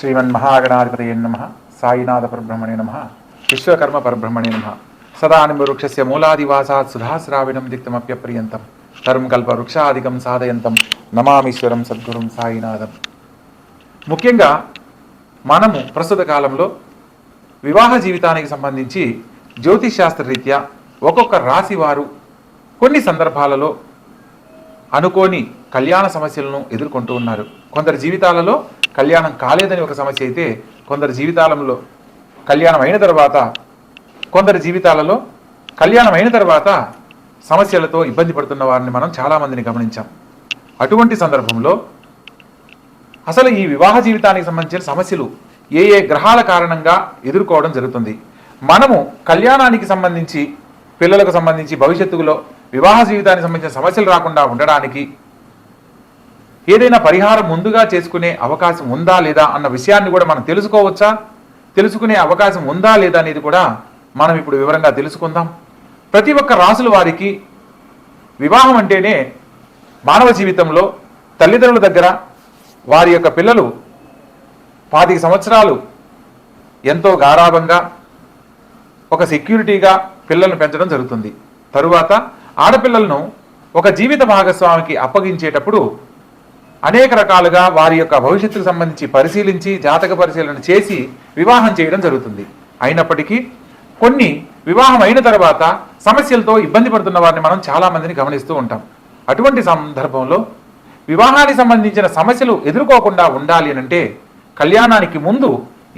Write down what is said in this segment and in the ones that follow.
శ్రీమన్మహాగణాధిపతయ నమ సాయినాథ పరబ్రహ్మణే నమ విశ్వకర్మ పరబ్రహ్మణే నమ. సదానిమవృక్షస్య మూలాదివాసాత్ సుధాశ్రావిణం దిక్తమప్యప్రియంతం తరుం కల్ప వృక్షాదికం సాధయంతం నమామీశ్వరం సద్గురుం సాయినాథం. ముఖ్యంగా మనము ప్రస్తుత కాలంలో వివాహ జీవితానికి సంబంధించి జ్యోతిష్ రీత్యా ఒక్కొక్క రాశి వారు కొన్ని సందర్భాలలో అనుకోని కళ్యాణ సమస్యలను ఎదుర్కొంటూ ఉన్నారు. కొందరి జీవితాలలో కళ్యాణం కాలేదని ఒక సమస్య అయితే కొందరి జీవితాలలో కళ్యాణం అయిన తర్వాత కొందరి జీవితాలలో కళ్యాణం అయిన తర్వాత సమస్యలతో ఇబ్బంది పడుతున్న వారిని మనం చాలామందిని గమనించాం. అటువంటి సందర్భంలో అసలు ఈ వివాహ జీవితానికి సంబంధించిన సమస్యలు ఏ ఏ గ్రహాల కారణంగా ఎదుర్కోవడం జరుగుతుంది? మనము కళ్యాణానికి సంబంధించి పిల్లలకు సంబంధించి భవిష్యత్తులో వివాహ జీవితానికి సంబంధించిన సమస్యలు రాకుండా ఉండడానికి ఏదైనా పరిహారం ముందుగా చేసుకునే అవకాశం ఉందా లేదా అన్న విషయాన్ని కూడా మనం తెలుసుకోవచ్చా? తెలుసుకునే అవకాశం ఉందా లేదా అనేది కూడా మనం ఇప్పుడు వివరంగా తెలుసుకుందాం. ప్రతి ఒక్క రాసుల వారికి వివాహం అంటేనే మానవ జీవితంలో తల్లిదండ్రుల దగ్గర వారి యొక్క పిల్లలు పాతిక సంవత్సరాలు ఎంతో గారాభంగా ఒక సెక్యూరిటీగా పిల్లలను పెంచడం జరుగుతుంది. తరువాత ఆడపిల్లలను ఒక జీవిత భాగస్వామికి అప్పగించేటప్పుడు అనేక రకాలుగా వారి యొక్క భవిష్యత్తుకు సంబంధించి పరిశీలించి జాతక పరిశీలన చేసి వివాహం చేయడం జరుగుతుంది. అయినప్పటికీ కొన్ని వివాహం అయిన తర్వాత సమస్యలతో ఇబ్బంది పడుతున్న వారిని మనం చాలామందిని గమనిస్తూ ఉంటాం. అటువంటి సందర్భంలో వివాహానికి సంబంధించిన సమస్యలు ఎదుర్కోకుండా ఉండాలి అని అంటే కళ్యాణానికి ముందు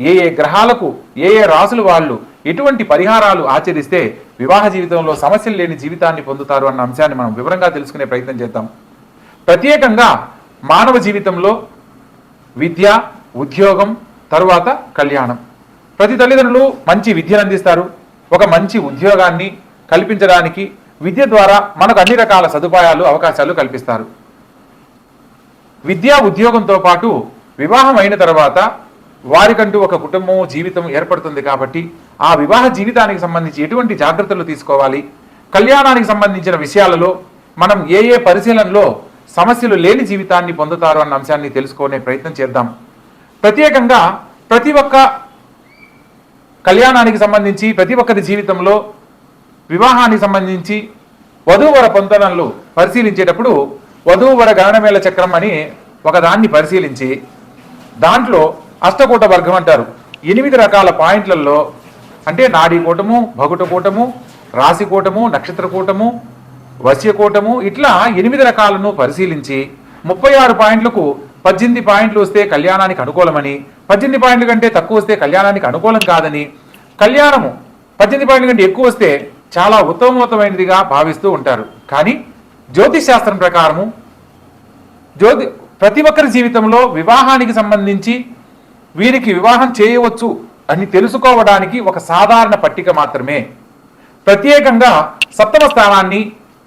ఏ ఏ గ్రహాలకు ఏ ఏ రాసులు వాళ్ళు ఎటువంటి పరిహారాలు ఆచరిస్తే వివాహ జీవితంలో సమస్యలు లేని జీవితాన్ని పొందుతారు అన్న అంశాన్ని మనం వివరంగా తెలుసుకునే ప్రయత్నం చేద్దాం. ప్రత్యేకంగా మానవ జీవితంలో విద్య ఉద్యోగం తరువాత కళ్యాణం. ప్రతి తల్లిదండ్రులు మంచి విద్యను అందిస్తారు. ఒక మంచి ఉద్యోగాన్ని కల్పించడానికి విద్య ద్వారా మనకు అన్ని రకాల సదుపాయాలు అవకాశాలు కల్పిస్తారు. విద్యా ఉద్యోగంతో పాటు వివాహం అయిన తర్వాత వారికంటూ ఒక కుటుంబం జీవితం ఏర్పడుతుంది కాబట్టి ఆ వివాహ జీవితానికి సంబంధించి ఎటువంటి జాగ్రత్తలు తీసుకోవాలి? కళ్యాణానికి సంబంధించిన విషయాలలో మనం ఏ ఏ పరిశీలనలో సమస్యలు లేని జీవితాన్ని పొందుతారు అన్న అంశాన్ని తెలుసుకునే ప్రయత్నం చేద్దాం. ప్రత్యేకంగా ప్రతి ఒక్క కళ్యాణానికి సంబంధించి ప్రతి ఒక్కరి జీవితంలో వివాహానికి సంబంధించి వధూవర పొందనలు పరిశీలించేటప్పుడు వధూవర గణనమేళ చక్రం అని ఒకదాన్ని పరిశీలించి దాంట్లో అష్టకూట వర్గం అంటారు. ఎనిమిది రకాల పాయింట్లలో అంటే నాడీ కూటము భగుట కూటము రాశి కూటము నక్షత్ర కూటము వశ్యకూటము ఇట్లా ఎనిమిది రకాలను పరిశీలించి ముప్పై ఆరు పాయింట్లకు పద్దెనిమిది పాయింట్లు వస్తే కళ్యాణానికి అనుకూలమని పద్దెనిమిది పాయింట్ల కంటే తక్కువ వస్తే కళ్యాణానికి అనుకూలం కాదని కళ్యాణము పద్దెనిమిది పాయింట్ల కంటే ఎక్కువ వస్తే చాలా ఉత్తమోత్తమైనదిగా భావిస్తూ ఉంటారు. కానీ జ్యోతిష్ శాస్త్రం ప్రకారము జ్యోతి ప్రతి ఒక్కరి జీవితంలో వివాహానికి సంబంధించి వీరికి వివాహం చేయవచ్చు అని తెలుసుకోవడానికి ఒక సాధారణ పట్టిక మాత్రమే. ప్రత్యేకంగా సప్తమ స్థానాన్ని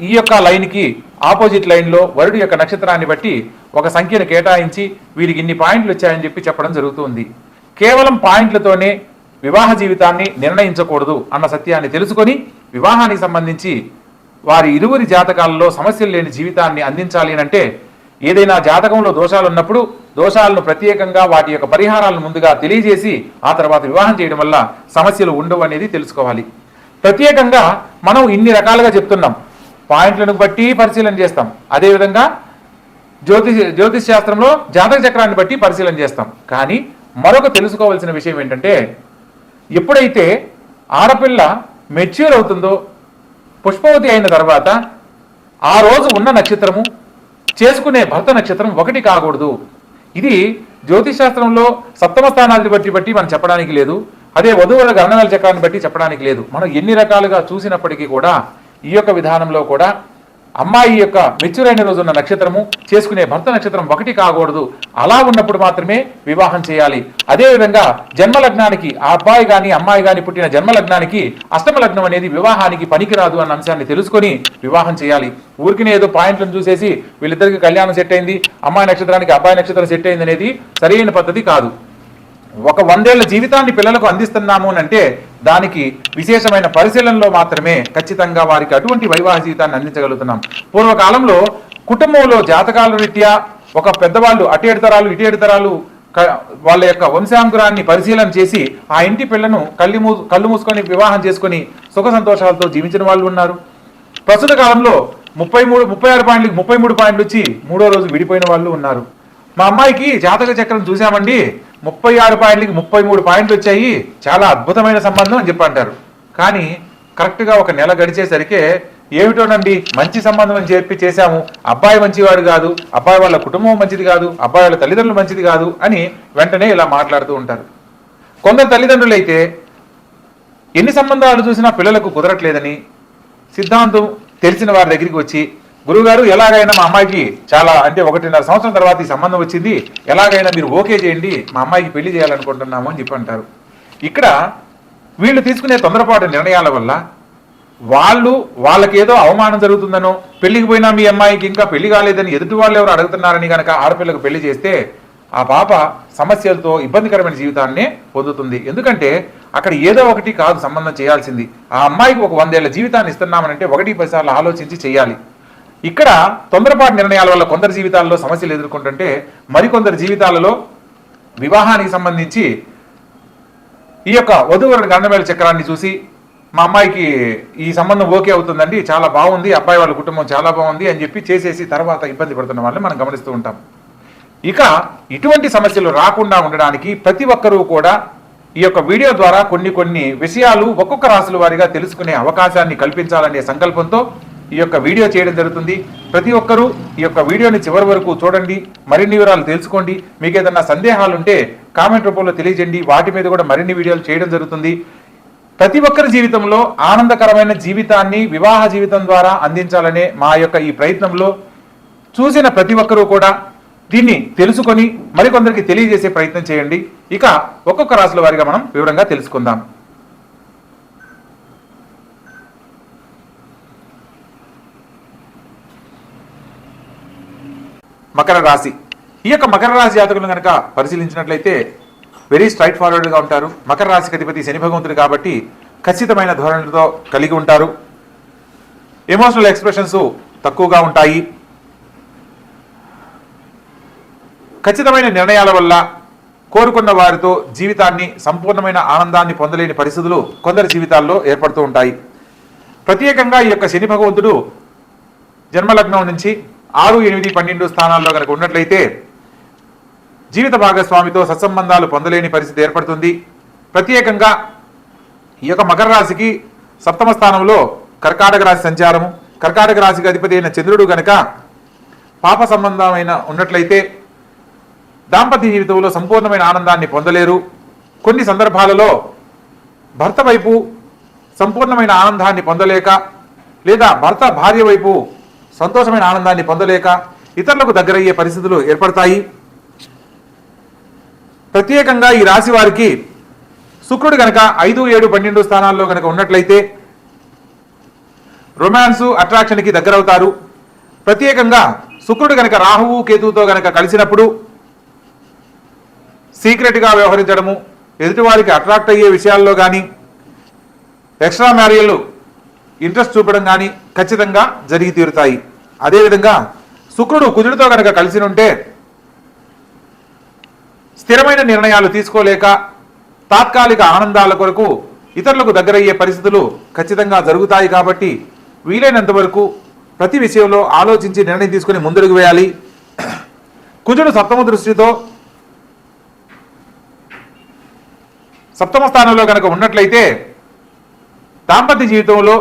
ఈ యొక్క లైన్కి ఆపోజిట్ లైన్లో వరుడు యొక్క నక్షత్రాన్ని బట్టి ఒక సంఖ్యను కేటాయించి వీరికి ఇన్ని పాయింట్లు వచ్చాయని చెప్పి చెప్పడం జరుగుతుంది. కేవలం పాయింట్లతోనే వివాహ జీవితాన్ని నిర్ణయించకూడదు అన్న సత్యాన్ని తెలుసుకొని వివాహానికి సంబంధించి వారి ఇరువురి జాతకాలలో సమస్యలు లేని జీవితాన్ని అందించాలి అంటే ఏదైనా జాతకంలో దోషాలు ఉన్నప్పుడు దోషాలను ప్రత్యేకంగా వాటి యొక్క పరిహారాలను ముందుగా తెలియజేసి ఆ తర్వాత వివాహం చేయడం వల్ల సమస్యలు ఉండవు అనేది తెలుసుకోవాలి. ప్రత్యేకంగా మనం ఇన్ని రకాలుగా చెప్తున్నాం. పాయింట్లను బట్టి పరిశీలన చేస్తాం. అదేవిధంగా జ్యోతిష్ జ్యోతిష్ శాస్త్రంలో జాతక చక్రాన్ని బట్టి పరిశీలన చేస్తాం. కానీ మరొక తెలుసుకోవాల్సిన విషయం ఏంటంటే ఎప్పుడైతే ఆడపిల్ల మెచ్యూర్ అవుతుందో పుష్పవతి అయిన తర్వాత ఆ రోజు ఉన్న నక్షత్రము చేసుకునే భర్త నక్షత్రం ఒకటి కాకూడదు. ఇది జ్యోతిష్ శాస్త్రంలో సప్తమ స్థానాన్ని బట్టి బట్టి మనం చెప్పడానికి లేదు. అదే వధువుల గణనల చక్రాన్ని బట్టి చెప్పడానికి లేదు. మనం ఎన్ని రకాలుగా చూసినప్పటికీ కూడా ఈ యొక్క విధానంలో కూడా అమ్మాయి యొక్క మెచ్యూర్ అయిన రోజున్న నక్షత్రము చేసుకునే భర్త నక్షత్రం ఒకటి కాకూడదు. అలా ఉన్నప్పుడు మాత్రమే వివాహం చేయాలి. అదేవిధంగా జన్మలగ్నానికి జన్మ లగ్నానికి ఆ అబ్బాయి కానీ అమ్మాయి కానీ పుట్టిన జన్మ లగ్నానికి అష్టమ లగ్నం అనేది వివాహానికి పనికిరాదు అన్న అంశాన్ని తెలుసుకొని వివాహం చేయాలి. ఊరికి ఏదో పాయింట్లను చూసేసి వీళ్ళిద్దరికి కళ్యాణం సెట్ అయింది అమ్మాయి నక్షత్రానికి అబ్బాయి నక్షత్రం సెట్ అయింది అనేది సరైన పద్ధతి కాదు. ఒక వందేళ్ళ జీవితాన్ని పిల్లలకు అందిస్తున్నాము అని అంటే దానికి విశేషమైన పరిశీలనలో మాత్రమే ఖచ్చితంగా వారికి అటువంటి వైవాహ జీవితాన్ని అందించగలుగుతున్నాం. పూర్వకాలంలో కుటుంబంలో జాతకాల రీత్యా ఒక పెద్దవాళ్ళు అటు తరాలు ఇటు తరాలు వాళ్ళ యొక్క వంశాంకురాన్ని పరిశీలన చేసి ఆ ఇంటి పిల్లను కళ్ళు మూ కళ్ళు మూసుకొని వివాహం చేసుకొని సుఖ సంతోషాలతో జీవించిన వాళ్ళు ఉన్నారు. ప్రస్తుత కాలంలో ముప్పై మూడు ముప్పై ఆరు పాయింట్లు ముప్పై మూడు పాయింట్లు వచ్చి మూడో రోజు విడిపోయిన వాళ్ళు ఉన్నారు. మా అమ్మాయికి జాతక చక్రం చూసామండి ముప్పై ఆరు పాయింట్లకి ముప్పై మూడు పాయింట్లు వచ్చాయి. చాలా అద్భుతమైన సంబంధం అని చెప్పి అంటారు కానీ కరెక్ట్గా ఒక నెల గడిచేసరికి ఏమిటోనండి మంచి సంబంధం అని చెప్పి చేశాము. అబ్బాయి మంచివాడు కాదు అబ్బాయి వాళ్ళ కుటుంబం మంచిది కాదు అబ్బాయి వాళ్ళ తల్లిదండ్రులు మంచిది కాదు అని వెంటనే ఇలా మాట్లాడుతూ ఉంటారు. కొందరు తల్లిదండ్రులు అయితే ఎన్ని సంబంధాలు చూసినా పిల్లలకు కుదరట్లేదని సిద్ధాంతం తెలిసిన వారి దగ్గరికి వచ్చి గురువుగారు ఎలాగైనా మా అమ్మాయికి చాలా అంటే ఒకటిన్నర సంవత్సరం తర్వాత ఈ సంబంధం వచ్చింది ఎలాగైనా మీరు ఓకే చేయండి మా అమ్మాయికి పెళ్ళి చేయాలనుకుంటున్నాము అని చెప్పి అంటారు ఇక్కడ వీళ్ళు తీసుకునే తొందరపాటు నిర్ణయాల వల్ల వాళ్ళు వాళ్ళకేదో అవమానం జరుగుతుందనో పెళ్ళికి పోయినా మీ అమ్మాయికి ఇంకా పెళ్ళి కాలేదని ఎదుటి వాళ్ళు ఎవరు అడుగుతున్నారని కనుక ఆడపిల్లకు పెళ్ళి చేస్తే ఆ పాప సమస్యలతో ఇబ్బందికరమైన జీవితాన్ని పొందుతుంది. ఎందుకంటే అక్కడ ఏదో ఒకటి కాదు సంబంధం చేయాల్సింది. ఆ అమ్మాయికి ఒక వందేళ్ళ జీవితాన్ని ఇస్తున్నామనంటే ఒకటి పది సార్లు ఆలోచించి చేయాలి. ఇక్కడ తొందరపాటు నిర్ణయాల వల్ల కొందరి జీవితాల్లో సమస్యలు ఎదుర్కొంటుంటే మరికొందరి జీవితాలలో వివాహానికి సంబంధించి ఈ యొక్క వధువరుడు గండమేళ చక్రాన్ని చూసి మా అమ్మాయికి ఈ సంబంధం ఓకే అవుతుందండి చాలా బాగుంది అబ్బాయి వాళ్ళ కుటుంబం చాలా బాగుంది అని చెప్పి చేసేసి తర్వాత ఇబ్బంది పడుతున్న వాళ్ళని మనం గమనిస్తూ ఉంటాం. ఇక ఇటువంటి సమస్యలు రాకుండా ఉండడానికి ప్రతి ఒక్కరూ కూడా ఈ యొక్క వీడియో ద్వారా కొన్ని కొన్ని విషయాలు ఒక్కొక్క రాశుల వారిగా తెలుసుకునే అవకాశాన్ని కల్పించాలనే సంకల్పంతో ఈ యొక్క వీడియో చేయడం జరుగుతుంది. ప్రతి ఒక్కరూ ఈ యొక్క వీడియోని చివరి వరకు చూడండి. మరిన్ని వివరాలు తెలుసుకోండి. మీకు ఏదైనా సందేహాలు ఉంటే కామెంట్ రూపంలో తెలియజేయండి. వాటి మీద కూడా మరిన్ని వీడియోలు చేయడం జరుగుతుంది. ప్రతి ఒక్కరి జీవితంలో ఆనందకరమైన జీవితాన్ని వివాహ జీవితం ద్వారా అందించాలనే మా యొక్క ఈ ప్రయత్నంలో చూసిన ప్రతి ఒక్కరూ కూడా దీన్ని తెలుసుకొని మరికొందరికి తెలియజేసే ప్రయత్నం చేయండి. ఇక ఒక్కొక్క రాశుల వారిగా మనం వివరంగా తెలుసుకుందాం. మకర రాశి. ఈ యొక్క మకర రాశి జాతకులను కనుక పరిశీలించినట్లయితే వెరీ స్ట్రైట్ ఫార్వర్డ్గా ఉంటారు. మకర రాశికి అధిపతి శని భగవంతుడు కాబట్టి ఖచ్చితమైన ధోరణులతో కలిగి ఉంటారు. ఎమోషనల్ ఎక్స్ప్రెషన్స్ తక్కువగా ఉంటాయి. ఖచ్చితమైన నిర్ణయాల వల్ల కోరుకున్న వారితో జీవితాన్ని సంపూర్ణమైన ఆనందాన్ని పొందలేని పరిస్థితులు కొందరి జీవితాల్లో ఏర్పడుతూ ఉంటాయి. ప్రత్యేకంగా ఈ యొక్క శని భగవంతుడు జన్మలగ్నం నుంచి ఆరు ఎనిమిది పన్నెండు స్థానాల్లో కనుక ఉన్నట్లయితే జీవిత భాగస్వామితో సత్సంబంధాలు పొందలేని పరిస్థితి ఏర్పడుతుంది. ప్రత్యేకంగా ఈ యొక్క మకర రాశికి సప్తమ స్థానంలో కర్కాటక రాశి సంచారము. కర్కాటక రాశికి అధిపతి అయిన చంద్రుడు గనక పాప సంబంధమైన ఉన్నట్లయితే దాంపత్య జీవితంలో సంపూర్ణమైన ఆనందాన్ని పొందలేరు. కొన్ని సందర్భాలలో భర్త వైపు సంపూర్ణమైన ఆనందాన్ని పొందలేక లేదా భర్త భార్య వైపు సంతోషమైన ఆనందాన్ని పొందలేక ఇతరులకు దగ్గరయ్యే పరిస్థితులు ఏర్పడతాయి. ప్రత్యేకంగా ఈ రాశి వారికి శుక్రుడు గనక ఐదు ఏడు పన్నెండు స్థానాల్లో గనక ఉన్నట్లయితే రొమాన్సు అట్రాక్షన్కి దగ్గరవుతారు. ప్రత్యేకంగా శుక్రుడు గనక రాహువు కేతువుతో గనక కలిసినప్పుడు సీక్రెట్గా వ్యవహరించడము ఎదుటివారికి అట్రాక్ట్ అయ్యే విషయాల్లో కానీ ఎక్స్ట్రా మ్యారియల్ ఇంట్రెస్ట్ చూపడం కానీ ఖచ్చితంగా జరిగి తీరుతాయి. అదేవిధంగా శుక్రుడు కుజుడితో కనుక కలిసి ఉంటే స్థిరమైన నిర్ణయాలు తీసుకోలేక తాత్కాలిక ఆనందాల కొరకు ఇతరులకు దగ్గరయ్యే పరిస్థితులు ఖచ్చితంగా జరుగుతాయి కాబట్టి వీలైనంత వరకు ప్రతి విషయంలో ఆలోచించి నిర్ణయం తీసుకుని ముందడుగు వేయాలి. కుజుడు సప్తమ దృష్టితో సప్తమ స్థానంలో కనుక ఉన్నట్లయితే దాంపత్య జీవితంలో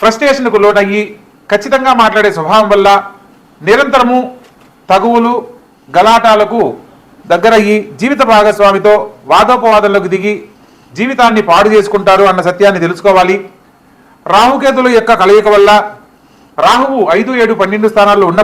ఫ్రస్ట్రేషన్కు లోనయ్యి ఖచ్చితంగా మాట్లాడే స్వభావం వల్ల నిరంతరము తగువులు గలాటాలకు దగ్గరయ్యి జీవిత భాగస్వామితో వాదోపవాదంలోకి దిగి జీవితాన్ని పాడు చేసుకుంటారు అన్న సత్యాన్ని తెలుసుకోవాలి. రాహుకేతుల యొక్క కలయిక వల్ల రాహువు ఐదు ఏడు పన్నెండు స్థానాల్లో ఉన్న